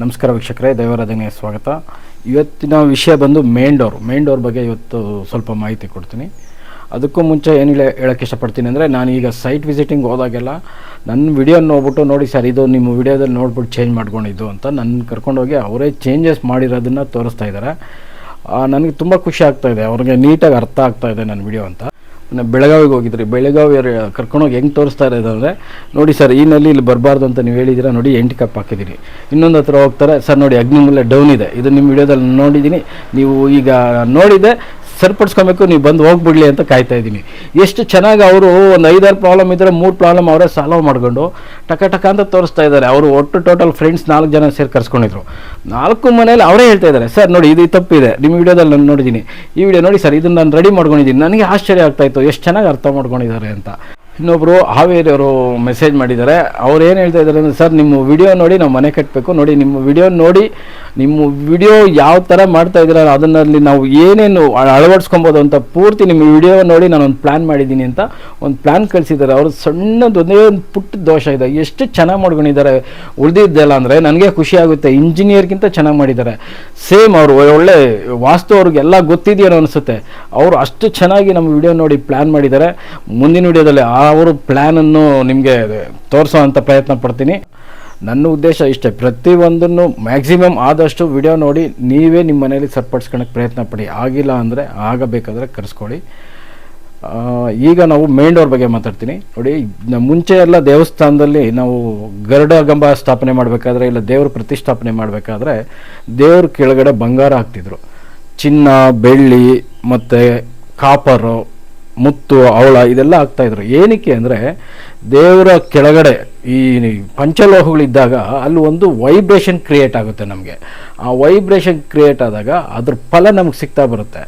ನಮಸ್ಕಾರ ವೀಕ್ಷಕರೇ, ದೈವಾರಾಧನೆಗೆ ಸ್ವಾಗತ. ಇವತ್ತಿನ ವಿಷಯ ಬಂದು ಮೇನ್ ಡೋರ್ ಮೇನ್ ಡೋರ್ ಬಗ್ಗೆ ಇವತ್ತು ಸ್ವಲ್ಪ ಮಾಹಿತಿ ಕೊಡ್ತೀನಿ. ಅದಕ್ಕೂ ಮುಂಚೆ ಏನು ಹೇಳ ಹೇಳೋಕ್ಕೆ ಇಷ್ಟಪಡ್ತೀನಿ ಅಂದರೆ ನಾನು ಈಗ ಸೈಟ್ ವಿಸಿಟಿಂಗ್ ಹೋದಾಗೆಲ್ಲ ನನ್ನ ವಿಡಿಯೋ ನೋಡ್ಬಿಟ್ಟು ನೋಡಿ ಸರ್, ಇದು ನಿಮ್ಮ ವಿಡಿಯೋದಲ್ಲಿ ನೋಡ್ಬಿಟ್ಟು ಚೇಂಜ್ ಮಾಡ್ಕೊಂಡಿದ್ದು ಅಂತ ನನ್ನ ಕರ್ಕೊಂಡೋಗಿ ಅವರೇ ಚೇಂಜಸ್ ಮಾಡಿರೋದನ್ನು ತೋರಿಸ್ತಾ ಇದ್ದಾರೆ. ನನಗೆ ತುಂಬ ಖುಷಿ ಆಗ್ತಾ ಇದೆ. ಅವ್ರಿಗೆ ನೀಟಾಗಿ ಅರ್ಥ ಆಗ್ತಾ ಇದೆ ನನ್ನ ವಿಡಿಯೋ ಅಂತ. ಬೆಳಗಾವಿಗೆ ಹೋಗಿದ್ರಿ. ಬೆಳಗಾವಿ ಕರ್ಕೊಂಡೋಗಿ ಹೆಂಗೆ ತೋರಿಸ್ತಾ ಇರೋದಂದರೆ ನೋಡಿ ಸರ್, ಈ ನಲ್ಲಿ ಇಲ್ಲಿ ಬರಬಾರ್ದು ಅಂತ ನೀವು ಹೇಳಿದ್ದೀರಾ, ನೋಡಿ ಎಂಟು ಕಪ್ ಹಾಕಿದ್ದೀರಿ ಇನ್ನೊಂದು ಹತ್ರ ಹೋಗ್ತಾರೆ. ಸರ್, ನೋಡಿ ಅಗ್ನಿ ಮೂಲ ಡೌನ್ ಇದೆ. ಇದು ನಿಮ್ಮ ವಿಡಿಯೋದಲ್ಲಿ ನೋಡಿದ್ದೀನಿ. ನೀವು ಈಗ ನೋಡಿದೆ ಸರಿಪಡಿಸ್ಕೊಬೇಕು, ನೀವು ಬಂದು ಹೋಗ್ಬಿಡ್ಲಿ ಅಂತ ಕಾಯ್ತಾ ಇದ್ದೀನಿ. ಎಷ್ಟು ಚೆನ್ನಾಗಿ ಅವರು ಒಂದು ಐದಾರು ಪ್ರಾಬ್ಲಮ್ ಇದ್ದರೆ ಮೂರು ಪ್ರಾಬ್ಲಮ್ ಅವರೇ ಸಾಲ್ವ್ ಮಾಡ್ಕೊಂಡು ಟಕ ಟಕ ಅಂತ ತೋರಿಸ್ತಾ ಇದ್ದಾರೆ. ಅವರು ಒಟ್ಟು ಟೋಟಲ್ ಫ್ರೆಂಡ್ಸ್ ನಾಲ್ಕು ಜನ ಸೇರಿ ಕರ್ಸ್ಕೊಂಡಿದ್ರು. ನಾಲ್ಕು ಮನೇಲಿ ಅವರೇ ಹೇಳ್ತಾ ಇದ್ದಾರೆ, ಸರ್, ನೋಡಿ, ಇದು ತಪ್ಪಿದೆ. ನಿಮ್ಮ ವಿಡಿಯೋದಲ್ಲಿ ನಾನು ನೋಡಿದ್ದೀನಿ. ಈ ವಿಡಿಯೋ ನೋಡಿ ಸರ್, ಇದನ್ನು ನಾನು ರೆಡಿ ಮಾಡ್ಕೊಂಡಿದ್ದೀನಿ. ನನಗೆ ಆಶ್ಚರ್ಯ ಆಗ್ತಾಯಿತ್ತು ಎಷ್ಟು ಚೆನ್ನಾಗಿ ಅರ್ಥ ಮಾಡ್ಕೊಂಡಿದ್ದಾರೆ ಅಂತ. ಇನ್ನೊಬ್ಬರು ಹಾವೇರಿಯವರು ಮೆಸೇಜ್ ಮಾಡಿದ್ದಾರೆ. ಅವ್ರು ಏನು ಹೇಳ್ತಾ ಇದ್ದಾರೆ ಅಂದರೆ, ಸರ್, ನಿಮ್ಮ ವಿಡಿಯೋ ನೋಡಿ ನಾವು ಮನೆ ಕಟ್ಟಬೇಕು ನೋಡಿ, ನಿಮ್ಮ ವಿಡಿಯೋ ನೋಡಿ ನಿಮ್ಮ ವಿಡಿಯೋ ಯಾವ ಥರ ಮಾಡ್ತಾ ಇದ್ದೀರ ಅದನ್ನಲ್ಲಿ ನಾವು ಏನೇನು ಅಳ- ಅಳವಡಿಸ್ಕೊಬೋದು ಅಂತ ಪೂರ್ತಿ ನಿಮ್ಮ ವಿಡಿಯೋ ನೋಡಿ ನಾನು ಒಂದು ಪ್ಲ್ಯಾನ್ ಮಾಡಿದ್ದೀನಿ ಅಂತ ಒಂದು ಪ್ಲ್ಯಾನ್ ಕಳಿಸಿದ್ದಾರೆ. ಅವರು ಸಣ್ಣದೊಂದೇ ಒಂದು ಪುಟ್ಟ ದೋಷ ಇದೆ. ಎಷ್ಟು ಚೆನ್ನಾಗಿ ಮಾಡ್ಕೊಂಡಿದ್ದಾರೆ ಉಳಿದಿದ್ದೆಲ್ಲ ಅಂದರೆ ನನಗೆ ಖುಷಿ ಆಗುತ್ತೆ. ಇಂಜಿನಿಯರ್ಗಿಂತ ಚೆನ್ನಾಗಿ ಮಾಡಿದ್ದಾರೆ. ಸೇಮ್ ಅವರು, ಒಳ್ಳೆ ವಾಸ್ತು ಅವ್ರಿಗೆಲ್ಲ ಗೊತ್ತಿದೆಯೋ ಅನಿಸುತ್ತೆ. ಅವರು ಅಷ್ಟು ಚೆನ್ನಾಗಿ ನಮ್ಮ ವಿಡಿಯೋ ನೋಡಿ ಪ್ಲ್ಯಾನ್ ಮಾಡಿದ್ದಾರೆ. ಮುಂದಿನ ವಿಡಿಯೋದಲ್ಲಿ ಅವರು ಪ್ಲ್ಯಾನನ್ನು ನಿಮಗೆ ತೋರಿಸೋ ಅಂತ ಪ್ರಯತ್ನ ಪಡ್ತೀನಿ. ನನ್ನ ಉದ್ದೇಶ ಇಷ್ಟೇ. ಪ್ರತಿಯೊಂದನ್ನು ಮ್ಯಾಕ್ಸಿಮಮ್ ಆದಷ್ಟು ವಿಡಿಯೋ ನೋಡಿ, ನೀವೇ ನಿಮ್ಮ ಮನೇಲಿ ಸರಿಪಡಿಸ್ಕೊಳಕ್ಕೆ ಪ್ರಯತ್ನ ಪಡಿ. ಆಗಿಲ್ಲ ಅಂದರೆ ಆಗಬೇಕಾದ್ರೆ ಕರೆಸ್ಕೊಳ್ಳಿ. ಈಗ ನಾವು ಮೇನ್ ಡೋರ್ ಬಗ್ಗೆ ಮಾತಾಡ್ತೀನಿ. ನೋಡಿ ಮುಂಚೆ ಎಲ್ಲ ದೇವಸ್ಥಾನದಲ್ಲಿ ನಾವು ಗರುಡ ಗಂಬ ಸ್ಥಾಪನೆ ಮಾಡಬೇಕಾದ್ರೆ, ಇಲ್ಲ ದೇವ್ರ ಪ್ರತಿಷ್ಠಾಪನೆ ಮಾಡಬೇಕಾದ್ರೆ, ದೇವ್ರ ಕೆಳಗಡೆ ಬಂಗಾರ ಹಾಕ್ತಿದ್ರು. ಚಿನ್ನ, ಬೆಳ್ಳಿ, ಮತ್ತು ಕಾಪರು, ಮುತ್ತು, ಅವಳ, ಇದೆಲ್ಲ ಆಗ್ತಾಯಿದ್ರು ಏನಕ್ಕೆ ಅಂದರೆ ದೇವರ ಕೆಳಗಡೆ ಈ ಪಂಚಲೋಹಗಳಿದ್ದಾಗ ಅಲ್ಲಿ ಒಂದು ವೈಬ್ರೇಷನ್ ಕ್ರಿಯೇಟ್ ಆಗುತ್ತೆ ನಮಗೆ. ಆ ವೈಬ್ರೇಷನ್ ಕ್ರಿಯೇಟ್ ಆದಾಗ ಅದ್ರ ಫಲ ನಮಗೆ ಸಿಗ್ತಾ ಬರುತ್ತೆ.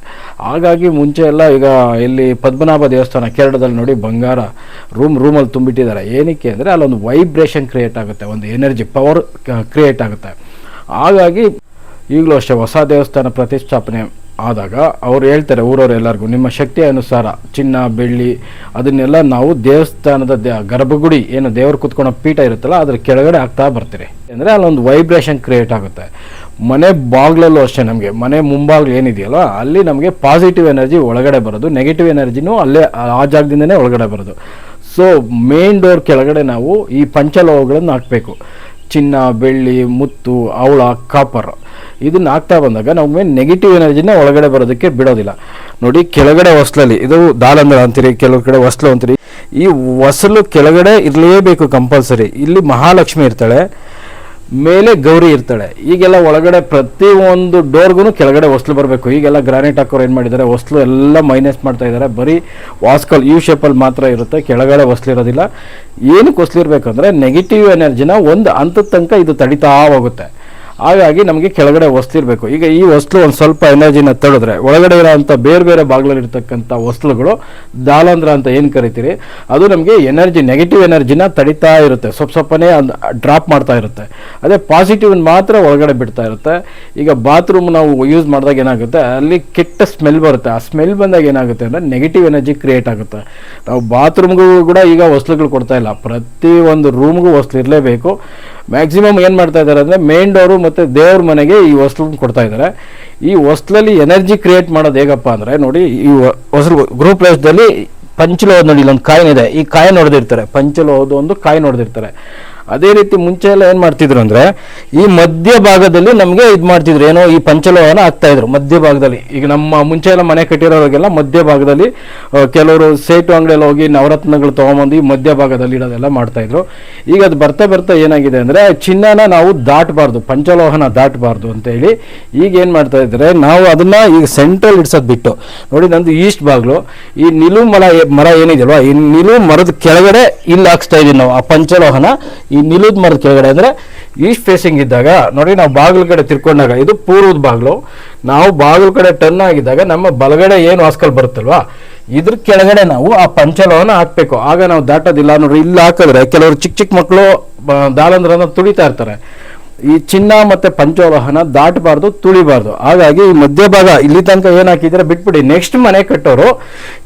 ಹಾಗಾಗಿ ಮುಂಚೆ ಎಲ್ಲ ಈಗ ಇಲ್ಲಿ ಪದ್ಮನಾಭ ದೇವಸ್ಥಾನ ಕೇರಳದಲ್ಲಿ ನೋಡಿ ಬಂಗಾರ ರೂಮ್ ರೂಮಲ್ಲಿ ತುಂಬಿಟ್ಟಿದ್ದಾರೆ. ಏನಕ್ಕೆ ಅಂದರೆ ಅಲ್ಲೊಂದು ವೈಬ್ರೇಷನ್ ಕ್ರಿಯೇಟ್ ಆಗುತ್ತೆ, ಒಂದು ಎನರ್ಜಿ ಪವರ್ ಕ್ರಿಯೇಟ್ ಆಗುತ್ತೆ. ಹಾಗಾಗಿ ಈಗಲೂ ಅಷ್ಟೇ ಹೊಸ ದೇವಸ್ಥಾನ ಪ್ರತಿಷ್ಠಾಪನೆ ಆದಾಗ ಅವ್ರು ಹೇಳ್ತಾರೆ ಊರವ್ರು ಎಲ್ಲರಿಗೂ, ನಿಮ್ಮ ಶಕ್ತಿ ಅನುಸಾರ ಚಿನ್ನ, ಬೆಳ್ಳಿ, ಅದನ್ನೆಲ್ಲ ನಾವು ದೇವಸ್ಥಾನದ ದೇ- ಗರ್ಭಗುಡಿ, ಏನು ದೇವರು ಕುತ್ಕೊಳ್ಳೋ ಪೀಠ ಇರುತ್ತಲ್ಲ, ಅದ್ರ ಕೆಳಗಡೆ ಆಗ್ತಾ ಬರ್ತೀರಿ. ಅಂದರೆ ಅಲ್ಲೊಂದು ವೈಬ್ರೇಷನ್ ಕ್ರಿಯೇಟ್ ಆಗುತ್ತೆ. ಮನೆ ಬಾಗ್ಲಲ್ಲೂ ಅಷ್ಟೇ ನಮಗೆ, ಮನೆ ಮುಂಬಾಗ್ಲು ಏನಿದೆಯಲ್ಲ, ಅಲ್ಲಿ ನಮಗೆ ಪಾಸಿಟಿವ್ ಎನರ್ಜಿ ಒಳಗಡೆ ಬರೋದು ನೆಗೆಟಿವ್ ಎನರ್ಜಿನೂ ಅಲ್ಲೇ, ಆ ಜಾಗದಿಂದನೇ ಒಳಗಡೆ ಬರೋದು. ಸೊ ಮೇನ್ ಡೋರ್ ಕೆಳಗಡೆ ನಾವು ಈ ಪಂಚಲೋಹಗಳನ್ನು ಹಾಕಬೇಕು. ಚಿನ್ನ, ಬೆಳ್ಳಿ, ಮುತ್ತು, ಅವಳ, ಕಾಪರ್. ಇದನ್ನ ಹಾಕ್ತಾ ಬಂದಾಗ ನಮಗೆ ನೆಗೆಟಿವ್ ಎನರ್ಜಿನ ಒಳಗಡೆ ಬರೋದಕ್ಕೆ ಬಿಡೋದಿಲ್ಲ. ನೋಡಿ, ಕೆಳಗಡೆ ಹೊಸ್ಲಲ್ಲಿ, ಇದು ದಾಲಂದ್ರ ಅಂತೀರಿ ಕೆಲವು ಕಡೆ ಹೊಸ್ಲು ಅಂತೀರಿ. ಈ ಹೊಸಲು ಕೆಳಗಡೆ ಇರಲೇಬೇಕು ಕಂಪಲ್ಸರಿ ಇಲ್ಲಿ ಮಹಾಲಕ್ಷ್ಮಿ ಇರ್ತಾಳೆ. ಮೇಲೆ ಗೌರಿ ಇರ್ತಾಳೆ. ಈಗೆಲ್ಲ ಒಳಗಡೆ ಪ್ರತಿ ಒಂದು ಡೋರ್ಗೂ ಕೆಳಗಡೆ ಹೊಸ್ಲು ಬರಬೇಕು. ಈಗೆಲ್ಲ ಗ್ರಾನೈಟ್ ಹಾಕೋರು ಏನು ಮಾಡಿದ್ದಾರೆ? ಹೊಸ್ಲು ಎಲ್ಲ ಮೈನಸ್ ಮಾಡ್ತಾ ಇದ್ದಾರೆ. ಬರೀ ವಾಸ್ಕಲ್ ಯು ಶೇಪಲ್ಲಿ ಮಾತ್ರ ಇರುತ್ತೆ. ಕೆಳಗಡೆ ಹೊಸ್ಲಿರೋದಿಲ್ಲ ಏನಕ್ಕೆ ಹೊಸ್ಲಿರ್ಬೇಕಂದ್ರೆ ನೆಗೆಟಿವ್ ಎನರ್ಜಿನ ಒಂದು ಹಂತದ ತನಕ ಇದು ತಡಿತಾ ಹೋಗುತ್ತೆ. ಹಾಗಾಗಿ ನಮಗೆ ಕೆಳಗಡೆ ಇರಬೇಕು. ಈಗ ಈ ವಸ್ತು ಒಂದು ಸ್ವಲ್ಪ ಎನರ್ಜಿನ ತಡೆದ್ರೆ ಒಳಗಡೆ ಇರೋಂಥ ಬೇರೆ ಬೇರೆ ಭಾಗಗಳಲ್ಲಿ ವಸ್ತುಗಳು ದಾಲಂದ್ರ ಅಂತ ಏನು ಕರಿತೀರಿ, ಅದು ನಮಗೆ ಎನರ್ಜಿ ನೆಗೆಟಿವ್ ಎನರ್ಜಿನ ತಡಿತಾ ಇರುತ್ತೆ. ಸ್ವಲ್ಪ ಸ್ವಲ್ಪನೇ ಡ್ರಾಪ್ ಮಾಡ್ತಾ ಇರುತ್ತೆ. ಅದೇ ಪಾಸಿಟಿವ್ ಮಾತ್ರ ಒಳಗಡೆ ಬಿಡ್ತಾ ಇರುತ್ತೆ. ಈಗ ಬಾತ್ರೂಮ್ ನಾವು ಯೂಸ್ ಮಾಡಿದಾಗ ಏನಾಗುತ್ತೆ, ಅಲ್ಲಿ ಕೆಟ್ಟ ಸ್ಮೆಲ್ ಬರುತ್ತೆ. ಆ ಸ್ಮೆಲ್ ಬಂದಾಗ ಏನಾಗುತ್ತೆ ಅಂದರೆ ನೆಗೆಟಿವ್ ಎನರ್ಜಿ ಕ್ರಿಯೇಟ್ ಆಗುತ್ತೆ. ನಾವು ಬಾತ್ರೂಮ್ಗೂ ಕೂಡ ಈಗ ವಸ್ತುಗಳು ಕೊಡ್ತಾ ಇಲ್ಲ. ಪ್ರತಿ ಒಂದು ರೂಮ್ಗೂ ವಸ್ತು ಇರಲೇಬೇಕು. ಮ್ಯಾಕ್ಸಿಮಮ್ ಏನು ಮಾಡ್ತಾ ಇದ್ದಾರೆ ಅಂದರೆ ಮೇನ್ ಡೋರು ಮತ್ತು ದೇವ್ರ ಮನೆಗೆ ಈ ಹೊಸ್ಲನ್ನು ಕೊಡ್ತಾ ಇದ್ದಾರೆ. ಈ ಹೊಸ್ಲಲ್ಲಿ ಎನರ್ಜಿ ಕ್ರಿಯೇಟ್ ಮಾಡೋದು ಹೇಗಪ್ಪ ಅಂದರೆ ನೋಡಿ, ಈ ಹೊಸಲು ಗ್ರೂಪ್ ಪ್ಲೇಸ್ದಲ್ಲಿ ಪಂಚಲೋಹದ ನೋಡಿ ಇಲ್ಲೊಂದು ಕಾಯಿನ್ ಇದೆ. ಈ ಕಾಯಿನ್ ಹೊಡೆದಿರ್ತಾರೆ. ಪಂಚಲೋಹದ ಒಂದು ಕಾಯಿನ್ ಹೊಡೆದಿರ್ತಾರೆ. ಅದೇ ರೀತಿ ಮುಂಚೆ ಎಲ್ಲ ಏನು ಮಾಡ್ತಿದ್ರು ಅಂದರೆ, ಈ ಮಧ್ಯ ಭಾಗದಲ್ಲಿ ನಮಗೆ ಇದು ಮಾಡ್ತಿದ್ರು, ಏನೋ ಈ ಪಂಚಲೋಹನ ಆಗ್ತಾಯಿದ್ರು ಮಧ್ಯ ಭಾಗದಲ್ಲಿ. ಈಗ ನಮ್ಮ ಮುಂಚೆ ಎಲ್ಲ ಮನೆ ಕಟ್ಟಿರೋರಿಗೆಲ್ಲ ಮಧ್ಯ ಭಾಗದಲ್ಲಿ ಕೆಲವರು ಸೇಟು ಅಂಗಡಿಯಲ್ಲಿ ಹೋಗಿ ನವರತ್ನಗಳು ತೊಗೊಂಬಂದು ಈ ಮಧ್ಯ ಭಾಗದಲ್ಲಿ ಇಡೋದೆಲ್ಲ ಮಾಡ್ತಾ ಇದ್ರು. ಈಗ ಅದು ಬರ್ತಾ ಬರ್ತಾ ಏನಾಗಿದೆ ಅಂದರೆ ಚಿನ್ನನ ನಾವು ದಾಟಬಾರ್ದು, ಪಂಚಲೋಹನ ದಾಟಬಾರ್ದು ಅಂತ ಹೇಳಿ ಈಗ ಏನು ಮಾಡ್ತಾ ನಾವು ಅದನ್ನ ಈಗ ಸೆಂಟ್ರಲ್ ಇಡ್ಸೋದು ಬಿಟ್ಟು, ನೋಡಿ ನಂದು ಈಸ್ಟ್ ಬಾಗ್ಲು, ಈ ನಿಲು ಮರ ಮರ ಈ ನಿಲು ಮರದ ಕೆಳಗಡೆ ಇಲ್ಲಿ ಹಾಕ್ಸ್ತಾ ಇದೀವಿ ನಾವು, ಆ ಪಂಚಲೋಹನ. ಈ ನಿಲುದ್ ಮರದ ಕೆಳಗಡೆ ಅಂದ್ರೆ ಈಸ್ಟ್ ಫೇಸಿಂಗ್ ಇದ್ದಾಗ, ನೋಡಿ ನಾವು ಬಾಗಿಲು ಕಡೆ ತಿರ್ಕೊಂಡಾಗ, ಇದು ಪೂರ್ವದ ಬಾಗಿಲು. ನಾವು ಬಾಗಿಲು ಕಡೆ ಟರ್ನ್ ಆಗಿದ್ದಾಗ ನಮ್ಮ ಬಲಗಡೆ ಏನು ವಾಸ್ಕಲ್ ಬರುತ್ತಲ್ವಾ? ಇದ್ರ ಕೆಳಗಡೆ ನಾವು ಆ ಪಂಚಲವನ್ನ ಹಾಕ್ಬೇಕು. ಆಗ ನಾವು ದಾಟೋದಿಲ್ಲ ನೋಡ್ರಿ ಇಲ್ಲಿ ಹಾಕಿದ್ರೆ, ಕೆಲವರು ಚಿಕ್ಕ ಚಿಕ್ಕ ಮಕ್ಕಳು ದಾಲಂದ್ರನ ತುಡಿತಾ ಇರ್ತಾರೆ. ಈ ಚಿನ್ನ ಮತ್ತೆ ಪಂಚೋಲಹನ ದಾಟಬಾರ್ದು, ತುಳಿಬಾರ್ದು. ಹಾಗಾಗಿ ಈ ಮಧ್ಯಭಾಗ ಇಲ್ಲಿ ತನಕ ಏನ್ ಹಾಕಿದ್ರೆ ಬಿಟ್ಬಿಡಿ. ನೆಕ್ಸ್ಟ್ ಮನೆ ಕಟ್ಟೋರು,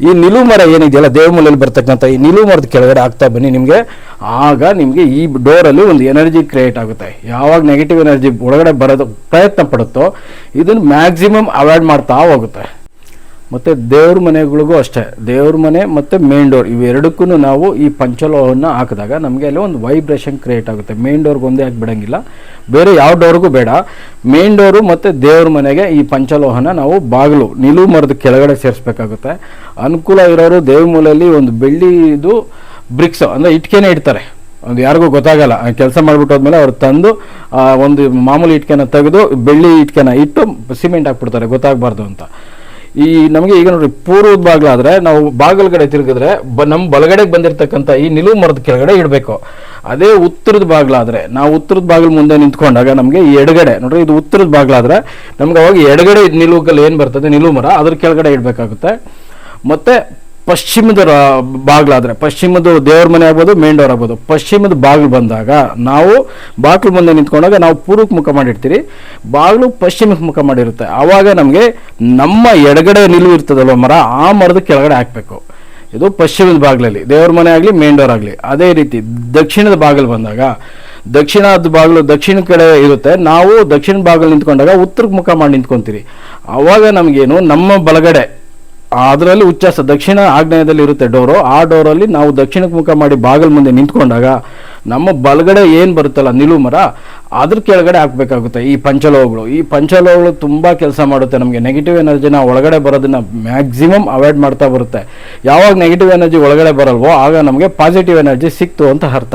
ಈ ನಿಲು ಮರ ಏನಿದೆಯಲ್ಲ ದೇವಮೂಲೆಯಲ್ಲಿ ಬರ್ತಕ್ಕಂಥ ಈ ನಿಲು ಮರದ ಕೆಳಗಡೆ ಆಗ್ತಾ ಬನ್ನಿ ನಿಮಗೆ. ಆಗ ನಿಮಗೆ ಈ ಡೋರಲ್ಲಿ ಒಂದು ಎನರ್ಜಿ ಕ್ರಿಯೇಟ್ ಆಗುತ್ತೆ. ಯಾವಾಗ ನೆಗೆಟಿವ್ ಎನರ್ಜಿ ಒಳಗಡೆ ಬರೋದು ಪ್ರಯತ್ನ ಪಡುತ್ತೋ, ಇದನ್ನು ಮ್ಯಾಕ್ಸಿಮಮ್ ಅವಾಯ್ಡ್ ಮಾಡ್ತಾ ಹೋಗುತ್ತೆ. ಮತ್ತು ದೇವ್ರ ಮನೆಗಳಿಗೂ ಅಷ್ಟೇ. ದೇವ್ರ ಮನೆ ಮತ್ತು ಮೇನ್ ಡೋರ್ ಇವೆರಡಕ್ಕೂ ನಾವು ಈ ಪಂಚಲೋಹವನ್ನು ಹಾಕಿದಾಗ ನಮಗೆ ಅಲ್ಲಿ ಒಂದು ವೈಬ್ರೇಷನ್ ಕ್ರಿಯೇಟ್ ಆಗುತ್ತೆ. ಮೇನ್ ಡೋರ್ಗೆ ಒಂದೇ ಹಾಕಿ ಬಿಡಂಗಿಲ್ಲ ಬೇರೆ ಯಾವ ಡೋರ್ಗೂ ಬೇಡ. ಮೇನ್ ಡೋರು ಮತ್ತು ದೇವ್ರ ಮನೆಗೆ ಈ ಪಂಚಲೋಹನ ನಾವು ಬಾಗಿಲು ನಿಲು ಮರದ ಕೆಳಗಡೆ ಸೇರಿಸ್ಬೇಕಾಗುತ್ತೆ. ಅನುಕೂಲ ಇರೋರು ದೇವ್ರ ಮೂಲೆಯಲ್ಲಿ ಒಂದು ಬೆಳ್ಳಿದು ಬ್ರಿಕ್ಸ್ ಅಂದರೆ ಇಟ್ಕೆನೇ ಇಡ್ತಾರೆ. ಒಂದು ಯಾರಿಗೂ ಗೊತ್ತಾಗಲ್ಲ. ಕೆಲಸ ಮಾಡ್ಬಿಟ್ಟು ಹೋದ್ಮೇಲೆ ಅವ್ರು ತಂದು ಒಂದು ಮಾಮೂಲಿ ಇಟ್ಕೆನ ತೆಗೆದು ಬೆಳ್ಳಿ ಇಟ್ಕೆನ ಇಟ್ಟು ಸಿಮೆಂಟ್ ಹಾಕ್ಬಿಡ್ತಾರೆ. ಗೊತ್ತಾಗಬಾರ್ದು ಅಂತ. ಈ ನಮಗೆ ಈಗ ನೋಡ್ರಿ ಪೂರ್ವದ ಬಾಗ್ಲಾದ್ರೆ ನಾವು ಬಾಗಲ್ಗಡೆ ತಿರುಗಿದ್ರೆ ಬ ನಮ್ಮ ಬಲಗಡೆಗೆ ಬಂದಿರತಕ್ಕಂಥ ಈ ನಿಲುವು ಮರದ ಕೆಳಗಡೆ ಇಡಬೇಕು. ಅದೇ ಉತ್ತರದ ಬಾಗ್ಲಾದ್ರೆ ನಾವು ಉತ್ತರದ ಬಾಗಿಲು ಮುಂದೆ ನಿಂತ್ಕೊಂಡಾಗ ನಮಗೆ ಈ ಎಡಗಡೆ, ನೋಡ್ರಿ ಇದು ಉತ್ತರದ ಬಾಗ್ಲಾದ್ರೆ ನಮ್ಗೆ ಅವಾಗ ಎಡಗಡೆ ನಿಲುವುಗಲ್ಲಿ ಏನು ಬರ್ತದೆ? ನಿಲುವು ಮರ, ಅದ್ರ ಕೆಳಗಡೆ ಇಡಬೇಕಾಗುತ್ತೆ. ಮತ್ತೆ ಪಶ್ಚಿಮದ ಬಾಗ್ಲಾದ್ರೆ ಪಶ್ಚಿಮದ ದೇವ್ರ ಮನೆ ಆಗ್ಬೋದು ಮೇನ್ ಡೋರ್ ಆಗ್ಬೋದು. ಪಶ್ಚಿಮದ ಬಾಗಿಲು ಬಂದಾಗ ನಾವು ಬಾಗಿಲು ಮುಂದೆ ನಿಂತ್ಕೊಂಡಾಗ ನಾವು ಪೂರ್ವಕ್ಕೆ ಮುಖ ಮಾಡಿರ್ತೀರಿ. ಬಾಗಿಲು ಪಶ್ಚಿಮಕ್ಕೆ ಮುಖ ಮಾಡಿರುತ್ತೆ. ಆವಾಗ ನಮಗೆ ನಮ್ಮ ಎಡಗಡೆ ನಿಲುವು ಇರ್ತದಲ್ವ ಮರ, ಆ ಮರದ ಕೆಳಗಡೆ ಹಾಕಬೇಕು. ಇದು ಪಶ್ಚಿಮದ ಬಾಗಿಲಲ್ಲಿ, ದೇವ್ರ ಮನೆ ಆಗಲಿ ಮೇನ್ ಡೋರ್ ಆಗಲಿ. ಅದೇ ರೀತಿ ದಕ್ಷಿಣದ ಬಾಗಿಲು ಬಂದಾಗ, ದಕ್ಷಿಣದ ಬಾಗಿಲು ದಕ್ಷಿಣ ಕಡೆ ಇರುತ್ತೆ. ನಾವು ದಕ್ಷಿಣ ಬಾಗಿಲು ನಿಂತ್ಕೊಂಡಾಗ ಉತ್ತರಕ್ಕೆ ಮುಖ ಮಾಡಿ ನಿಂತ್ಕೊಂತೀರಿ. ಆವಾಗ ನಮಗೇನು, ನಮ್ಮ ಬಲಗಡೆ ಅದರಲ್ಲಿ ಉಚ್ಚಾಸ ದಕ್ಷಿಣ ಆಗ್ನೇಯದಲ್ಲಿ ಇರುತ್ತೆ ಡೋರು. ಆ ಡೋರಲ್ಲಿ ನಾವು ದಕ್ಷಿಣಕ್ಕೆ ಮುಖ ಮಾಡಿ ಬಾಗಿಲು ಮುಂದೆ ನಿಂತ್ಕೊಂಡಾಗ ನಮ್ಮ ಬಲಗಡೆ ಏನು ಬರುತ್ತಲ್ಲ ನಿಲು ಮರ, ಅದ್ರ ಕೆಳಗಡೆ ಹಾಕಬೇಕಾಗುತ್ತೆ ಈ ಪಂಚಲೋಹಗಳು. ಈ ಪಂಚಲೋಹಗಳು ತುಂಬ ಕೆಲಸ ಮಾಡುತ್ತೆ ನಮಗೆ. ನೆಗೆಟಿವ್ ಎನರ್ಜಿನ ಒಳಗಡೆ ಬರೋದನ್ನ ಮ್ಯಾಕ್ಸಿಮಮ್ ಅವಾಯ್ಡ್ ಮಾಡ್ತಾ ಬರುತ್ತೆ. ಯಾವಾಗ ನೆಗೆಟಿವ್ ಎನರ್ಜಿ ಒಳಗಡೆ ಬರಲ್ವೋ, ಆಗ ನಮಗೆ ಪಾಸಿಟಿವ್ ಎನರ್ಜಿ ಸಿಕ್ತು ಅಂತ ಅರ್ಥ.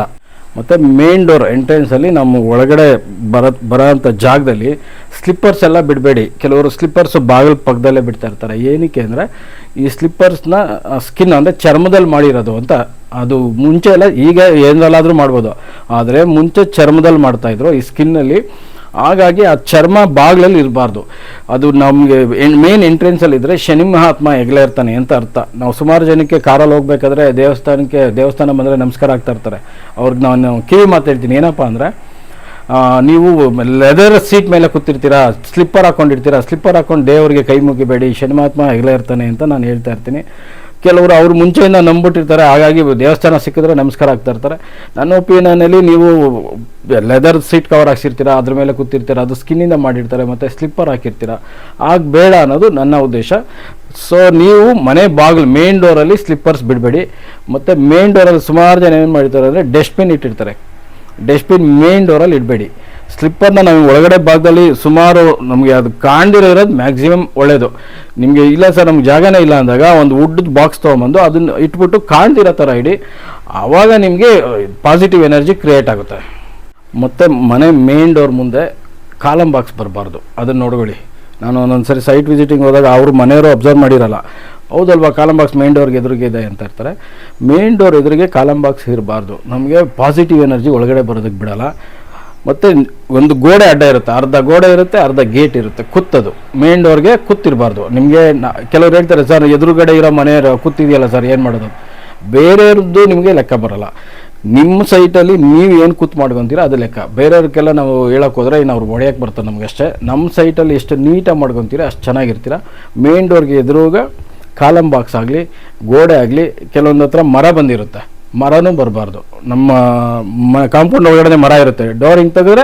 ಮತ್ತು ಮೇನ್ ಡೋರ್ ಎಂಟ್ರೆನ್ಸಲ್ಲಿ ನಮ್ಮ ಒಳಗಡೆ ಬರ ಬರೋಂಥ ಜಾಗದಲ್ಲಿ ಸ್ಲಿಪ್ಪರ್ಸ್ ಎಲ್ಲ ಬಿಡಬೇಡಿ. ಕೆಲವರು ಸ್ಲಿಪ್ಪರ್ಸ್ ಬಾಗಿಲು ಪಕ್ಕದಲ್ಲೇ ಬಿಡ್ತಾ ಇರ್ತಾರೆ. ಏನಕ್ಕೆ ಅಂದರೆ ಈ ಸ್ಲಿಪ್ಪರ್ಸ್ನ ಸ್ಕಿನ್ ಅಂದರೆ ಚರ್ಮದಲ್ಲಿ ಮಾಡಿರೋದು ಅಂತ. ಅದು ಮುಂಚೆ ಎಲ್ಲ ಈಗ ಏನಲ್ಲಾದರೂ ಮಾಡ್ಬೋದು. ಆದರೆ ಮುಂಚೆ ಚರ್ಮದಲ್ಲಿ ಮಾಡ್ತಾಯಿದ್ರು ಈ ಸ್ಕಿನ್ನಲ್ಲಿ ಹಾಗಾಗಿ ಆ ಚರ್ಮ ಬಾಗ್ಲಲ್ಲಿ ಇರಬಾರ್ದು. ಅದು ನಮಗೆ ಮೇನ್ ಎಂಟ್ರೆನ್ಸಲ್ಲಿ ಇದ್ದರೆ ಶನಿ ಮಹಾತ್ಮ ಹೆಗಲೇ ಇರ್ತಾನೆ ಅಂತ ಅರ್ಥ. ನಾವು ಸುಮಾರು ಜನಕ್ಕೆ ಕಾರಲ್ಲಿ ಹೋಗ್ಬೇಕಾದ್ರೆ ದೇವಸ್ಥಾನಕ್ಕೆ, ದೇವಸ್ಥಾನ ಬಂದರೆ ನಮಸ್ಕಾರ ಆಗ್ತಾ ಇರ್ತಾರೆ. ಅವ್ರಿಗೆ ನಾನು ಕಿವಿ ಮಾತಾಡ್ತೀನಿ. ಏನಪ್ಪ ಅಂದರೆ ನೀವು ಲೆದರ್ ಸೀಟ್ ಮೇಲೆ ಕೂತಿರ್ತೀರಾ ಸ್ಲಿಪ್ಪರ್ ಹಾಕೊಂಡಿರ್ತೀರಾ ಸ್ಲಿಪ್ಪರ್ ಹಾಕ್ಕೊಂಡು ದೇವರಿಗೆ ಕೈ ಮುಗಿಬೇಡಿ, ಶನಿ ಮಹಾತ್ಮ ಹೆಗಲೇ ಇರ್ತಾನೆ ಅಂತ ನಾನು ಹೇಳ್ತಾ ಇರ್ತೀನಿ. ಕೆಲವರು ಅವ್ರು ಮುಂಚೆಯಿಂದ ನಂಬಿಟ್ಟಿರ್ತಾರೆ, ಹಾಗಾಗಿ ದೇವಸ್ಥಾನ ಸಿಕ್ಕಿದ್ರೆ ನಮಸ್ಕಾರ ಆಗ್ತಾ ಇರ್ತಾರೆ. ನನ್ನ ಒಪಿನಿಯನಲ್ಲಿ ನೀವು ಲೆದರ್ ಸೀಟ್ ಕವರ್ ಹಾಕ್ಸಿರ್ತೀರಾ, ಅದ್ರ ಮೇಲೆ ಕೂತಿರ್ತೀರಾ, ಅದು ಸ್ಕಿನ್ನಿಂದ ಮಾಡಿರ್ತಾರೆ, ಮತ್ತು ಸ್ಲಿಪ್ಪರ್ ಹಾಕಿರ್ತೀರ, ಆಗ ಬೇಡ ಅನ್ನೋದು ನನ್ನ ಉದ್ದೇಶ. ಸೊ ನೀವು ಮನೆ ಬಾಗಿಲು ಮೇನ್ ಡೋರಲ್ಲಿ ಸ್ಲಿಪ್ಪರ್ಸ್ ಬಿಡಬೇಡಿ. ಮತ್ತು ಮೇನ್ ಡೋರಲ್ಲಿ ಸುಮಾರು ಜನ ಏನು ಮಾಡಿರ್ತಾರೆ ಅಂದರೆ ಡಸ್ಟ್ಬಿನ್ ಇಟ್ಟಿರ್ತಾರೆ. Dustbin main ಡೋರಲ್ಲಿ ಇಡಬೇಡಿ. ಸ್ಲಿಪ್ಪರ್ನ ನಾವು ಒಳಗಡೆ ಭಾಗದಲ್ಲಿ ಸುಮಾರು ನಮಗೆ ಅದು ಕಾಣ್ದಿರೋ ಇರೋದು ಮ್ಯಾಕ್ಸಿಮಮ್ ಒಳ್ಳೇದು. ನಿಮಗೆ ಇಲ್ಲ ಸರ್, ನಮ್ಗೆ ಜಾಗನೇ ಇಲ್ಲ ಅಂದಾಗ ಒಂದು ವುಡ್ ಬಾಕ್ಸ್ ತೊಗೊಂಬಂದು ಅದನ್ನು ಇಟ್ಬಿಟ್ಟು ಕಾಣ್ದಿರೋ ಥರ ಇಡಿ. ಆವಾಗ ನಿಮಗೆ ಪಾಸಿಟಿವ್ ಎನರ್ಜಿ ಕ್ರಿಯೇಟ್ ಆಗುತ್ತೆ. ಮತ್ತು ಮನೆ ಮೇನ್ ಡೋರ್ ಮುಂದೆ ಕಾಲಮ್ ಬಾಕ್ಸ್ ಬರಬಾರ್ದು. ಅದನ್ನು ನೋಡ್ಕೊಳ್ಳಿ. ನಾನು ಒಂದೊಂದು ಸರಿ ಸೈಟ್ ವಿಸಿಟಿಂಗ್ ಹೋದಾಗ ಅವರು ಮನೆಯವರು ಅಬ್ಸರ್ವ್ ಮಾಡಿರಲ್ಲ. ಹೌದಲ್ವಾ ಕಾಲಮ್ ಬಾಕ್ಸ್ ಮೇನ್ ಡೋರ್ಗೆ ಎದುರಿಗೆ ಇದೆ ಅಂತ ಇರ್ತಾರೆ. ಮೇನ್ ಡೋರ್ ಎದುರಿಗೆ ಕಾಲಮ್ ಬಾಕ್ಸ್ ಇರಬಾರ್ದು. ನಮಗೆ ಪಾಸಿಟಿವ್ ಎನರ್ಜಿ ಒಳಗಡೆ ಬರೋದಕ್ಕೆ ಬಿಡಲ್ಲ. ಮತ್ತು ಒಂದು ಗೋಡೆ ಅಡ್ಡ ಇರುತ್ತೆ. ಅರ್ಧ ಗೋಡೆ ಇರುತ್ತೆ, ಅರ್ಧ ಗೇಟ್ ಇರುತ್ತೆ. ಕುತ್ತದು. ಮೇನ್ ಡೋರ್ಗೆ ಕುತ್ತಿರಬಾರ್ದು. ನಿಮಗೆ ಕೆಲವ್ರು ಹೇಳ್ತಾರೆ, ಸರ್, ಎದುರುಗಡೆ ಇರೋ ಮನೆಯವರು ಕುತ್ತಿದೆಯಲ್ಲ ಸರ್, ಏನು ಮಾಡೋದು? ಬೇರೆಯವ್ರದ್ದು ನಿಮಗೆ ಲೆಕ್ಕ ಬರಲ್ಲ. ನಿಮ್ಮ ಸೈಟಲ್ಲಿ ನೀವು ಏನು ಕೂತ್ ಮಾಡ್ಕೊತೀರಾ, ಅದು ಲೆಕ್ಕ. ಬೇರೆಯವ್ರಿಗೆಲ್ಲ ನಾವು ಹೇಳಕ್ಕೆ ಹೋದ್ರೆ ಇನ್ನು ಅವ್ರು ಹೊಡೆಯೋಕೆ ಬರ್ತಾರೆ ನಮ್ಗೆ ಅಷ್ಟೇ. ನಮ್ಮ ಸೈಟಲ್ಲಿ ಎಷ್ಟು ನೀಟಾಗಿ ಮಾಡ್ಕೊತೀರಾ, ಅಷ್ಟು ಚೆನ್ನಾಗಿರ್ತೀರ. ಮೇನ್ ಡೋರ್ಗೆ ಎದುರುಗ ಕಾಲಂ ಬಾಕ್ಸ್ ಆಗಲಿ, ಗೋಡೆ ಆಗಲಿ, ಕೆಲವೊಂದು ಹತ್ರ ಮರ ಬಂದಿರುತ್ತೆ. ಮರನೂ ಬರಬಾರ್ದು. ನಮ್ಮ ಮ ಕಾಂಪೌಂಡ್ ಒಳಗಡೆ ಮರ ಇರುತ್ತೆ. ಡೋರ್ ಹಿಂಗೆ ತೆಗೆದ್ರೆ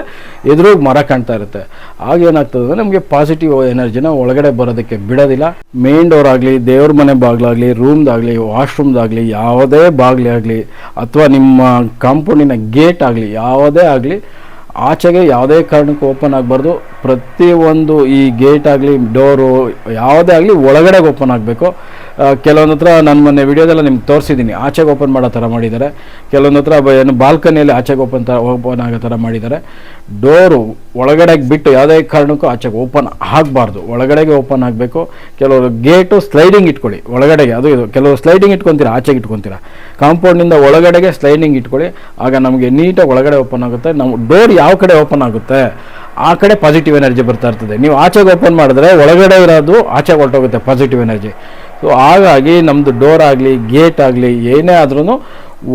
ಎದುರು ಮರ ಕಾಣ್ತಾ ಇರುತ್ತೆ. ಆಗ ಏನಾಗ್ತದೆ ಅಂದರೆ ನಮಗೆ ಪಾಸಿಟಿವ್ ಎನರ್ಜಿನ ಒಳಗಡೆ ಬರೋದಕ್ಕೆ ಬಿಡೋದಿಲ್ಲ. ಮೇನ್ ಡೋರ್ ಆಗಲಿ, ದೇವ್ರ ಮನೆ ಬಾಗಿಲಾಗಲಿ ರೂಮ್ದಾಗಲಿ ವಾಶ್ರೂಮ್ದಾಗಲಿ ಯಾವುದೇ ಬಾಗಿಲಾಗಲಿ ಅಥವಾ ನಿಮ್ಮ ಕಾಂಪೌಂಡಿನ ಗೇಟ್ ಆಗಲಿ, ಯಾವುದೇ ಆಗಲಿ ಆಚೆಗೆ ಯಾವುದೇ ಕಾರಣಕ್ಕೂ ಓಪನ್ ಆಗಬಾರ್ದು. ಪ್ರತಿಯೊಂದು ಈ ಗೇಟ್ ಆಗಲಿ, ಡೋರು, ಯಾವುದೇ ಆಗಲಿ ಒಳಗಡೆಗೆ ಓಪನ್ ಆಗಬೇಕು. ಕೆಲವೊಂದು ಹತ್ರ ನಾನು ಮೊನ್ನೆ ವಿಡಿಯೋದೆಲ್ಲ ನಿಮ್ಗೆ ತೋರಿಸಿದ್ದೀನಿ ಆಚೆಗೆ ಓಪನ್ ಮಾಡೋ ಥರ ಮಾಡಿದ್ದಾರೆ. ಕೆಲವೊಂದು ಹತ್ರ ಏನು ಬಾಲ್ಕನಿಯಲ್ಲಿ ಆಚೆಗೆ ಓಪನ್ ಥರ ಓಪನ್ ಆಗೋ ಥರ ಮಾಡಿದ್ದಾರೆ. ಡೋರು ಒಳಗಡೆಗೆ ಬಿಟ್ಟು ಯಾವುದೇ ಕಾರಣಕ್ಕೂ ಆಚೆಗೆ ಓಪನ್ ಆಗಬಾರ್ದು. ಒಳಗಡೆಗೆ ಓಪನ್ ಆಗಬೇಕು. ಕೆಲವರು ಗೇಟು ಸ್ಲೈಡಿಂಗ್ ಇಟ್ಕೊಳ್ಳಿ. ಒಳಗಡೆಗೆ, ಅದು ಇದು. ಕೆಲವರು ಸ್ಲೈಡಿಂಗ್ ಇಟ್ಕೊತೀರಾ, ಆಚೆಗೆ ಇಟ್ಕೊತೀರಾ. ಕಾಂಪೌಂಡಿಂದ ಒಳಗಡೆಗೆ ಸ್ಲೈಡಿಂಗ್ ಇಟ್ಕೊಳ್ಳಿ. ಆಗ ನಮಗೆ ನೀಟಾಗಿ ಒಳಗಡೆ ಓಪನ್ ಆಗುತ್ತೆ. ನಾವು ಡೋರ್ ಯಾವ ಕಡೆ ಓಪನ್ ಆಗುತ್ತೆ, ಆ ಕಡೆ ಪಾಸಿಟಿವ್ ಎನರ್ಜಿ ಬರ್ತಾ ಇರ್ತದೆ. ನೀವು ಆಚೆಗೆ ಓಪನ್ ಮಾಡಿದ್ರೆ ಒಳಗಡೆ ಇರೋದು ಆಚೆಗೆ ಹೊರಟೋಗುತ್ತೆ ಪಾಸಿಟಿವ್ ಎನರ್ಜಿ ಸೊ ಹಾಗಾಗಿ ನಮ್ಮದು ಡೋರ್ ಆಗಲಿ ಗೇಟ್ ಆಗಲಿ, ಏನೇ ಆದ್ರೂ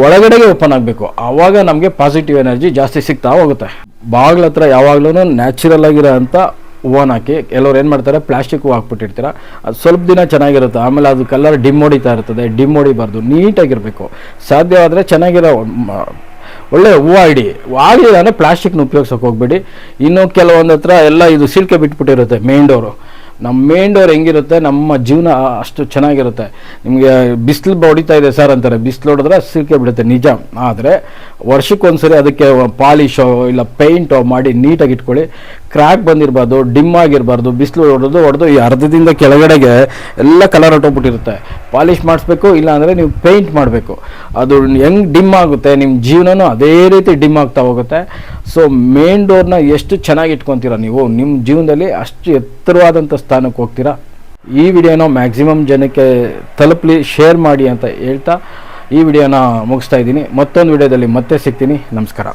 ಒಳಗಡೆಗೆ ಓಪನ್ ಆಗಬೇಕು. ಆವಾಗ ನಮಗೆ ಪಾಸಿಟಿವ್ ಎನರ್ಜಿ ಜಾಸ್ತಿ ಸಿಗ್ತಾ ಹೋಗುತ್ತೆ. ಬಾಗ್ಲ ಹತ್ರ ಯಾವಾಗ್ಲೂ ನ್ಯಾಚುರಲ್ ಆಗಿರೋ ಅಂಥ ಹಾಕಿ. ಕೆಲವ್ರು ಏನು ಮಾಡ್ತಾರೆ ಪ್ಲಾಸ್ಟಿಕ್ ಹಾಕ್ಬಿಟ್ಟಿರ್ತೀರ. ಅದು ಸ್ವಲ್ಪ ದಿನ ಚೆನ್ನಾಗಿರುತ್ತೆ. ಆಮೇಲೆ ಅದು ಕಲರ್ ಡಿಮ್ ಹೊಡಿತಾ ಇರ್ತದೆ, ಡಿಮ್ ಹೊಡಿಬಾರ್ದು, ನೀಟಾಗಿರಬೇಕು. ಸಾಧ್ಯವಾದರೆ ಚೆನ್ನಾಗಿರೋ ಒಳ್ಳೆ ಹೂವು ಇಡಿ. ಆಗಲಿಲ್ಲ ಅಂದರೆ ಪ್ಲಾಸ್ಟಿಕ್ನ ಉಪಯೋಗಿಸೋಕೆ ಹೋಗ್ಬೇಡಿ. ಇನ್ನು ಕೆಲವೊಂದು ಹತ್ರ ಎಲ್ಲ ಇದು ಸಿಲ್ಕೆ ಬಿಟ್ಬಿಟ್ಟಿರುತ್ತೆ ಮೇನ್ ಡೋರು ನಮ್ಮ ಮೇನ್ ಡೋರ್ ಹೆಂಗಿರುತ್ತೆ? ನಮ್ಮ ಜೀವನ ಅಷ್ಟು ಚೆನ್ನಾಗಿರುತ್ತೆ. ನಿಮಗೆ ಬಿಸಿಲು ಹೊಡಿತಾ ಇದೆ ಸರ್ ಅಂತಾರೆ. ಬಿಸಿಲು ಹೊಡೆದ್ರೆ ಸಿಲ್ಕೆ ಬಿಡುತ್ತೆ, ನಿಜ. ಆದರೆ ವರ್ಷಕ್ಕೊಂದ್ಸರಿ ಅದಕ್ಕೆ ಪಾಲಿಶೋ ಇಲ್ಲ ಪೇಂಟೋ ಮಾಡಿ ನೀಟಾಗಿ ಇಟ್ಕೊಳ್ಳಿ. ಕ್ರ್ಯಾಕ್ ಬಂದಿರಬಾರ್ದು, ಡಿಮ್ ಆಗಿರಬಾರ್ದು, ಬಿಸಿಲು ಹೊಡೆದು ಹೊಡೆದು ಈ ಅರ್ಧದಿಂದ ಕೆಳಗಡೆಗೆ ಎಲ್ಲ ಕಲರ್ ಹೊಟ್ಟೋಗ್ಬಿಟ್ಟಿರುತ್ತೆ ಪಾಲಿಷ್ ಮಾಡಿಸ್ಬೇಕು ಇಲ್ಲಾಂದರೆ ನೀವು ಪೇಂಟ್ ಮಾಡಬೇಕು. ಅದು ಹೆಂಗೆ ಡಿಮ್ ಆಗುತ್ತೆ ನಿಮ್ಮ ಜೀವನನೂ ಅದೇ ರೀತಿ ಡಿಮ್ ಆಗ್ತಾ ಹೋಗುತ್ತೆ. ಸೊ ಮೇನ್ ಡೋರ್ನ ಎಷ್ಟು ಚೆನ್ನಾಗಿ ಇಟ್ಕೊತೀರಾ ನೀವು? ನಿಮ್ಮ ಜೀವನದಲ್ಲಿ ಅಷ್ಟು ಎತ್ತರವಾದಂಥ ಸ್ಥಾನಕ್ಕೆ ಹೋಗ್ತೀರಾ? ಈ ವಿಡಿಯೋನ ಮ್ಯಾಕ್ಸಿಮಮ್ ಜನಕ್ಕೆ ತಲುಪಲಿ ಶೇರ್ ಮಾಡಿ ಅಂತ ಹೇಳ್ತಾ ಈ ವಿಡಿಯೋನ ಮುಗಿಸ್ತಾ ಇದ್ದೀನಿ. ಮತ್ತೊಂದು ವಿಡಿಯೋದಲ್ಲಿ ಮತ್ತೆ ಸಿಗ್ತೀನಿ. ನಮಸ್ಕಾರ.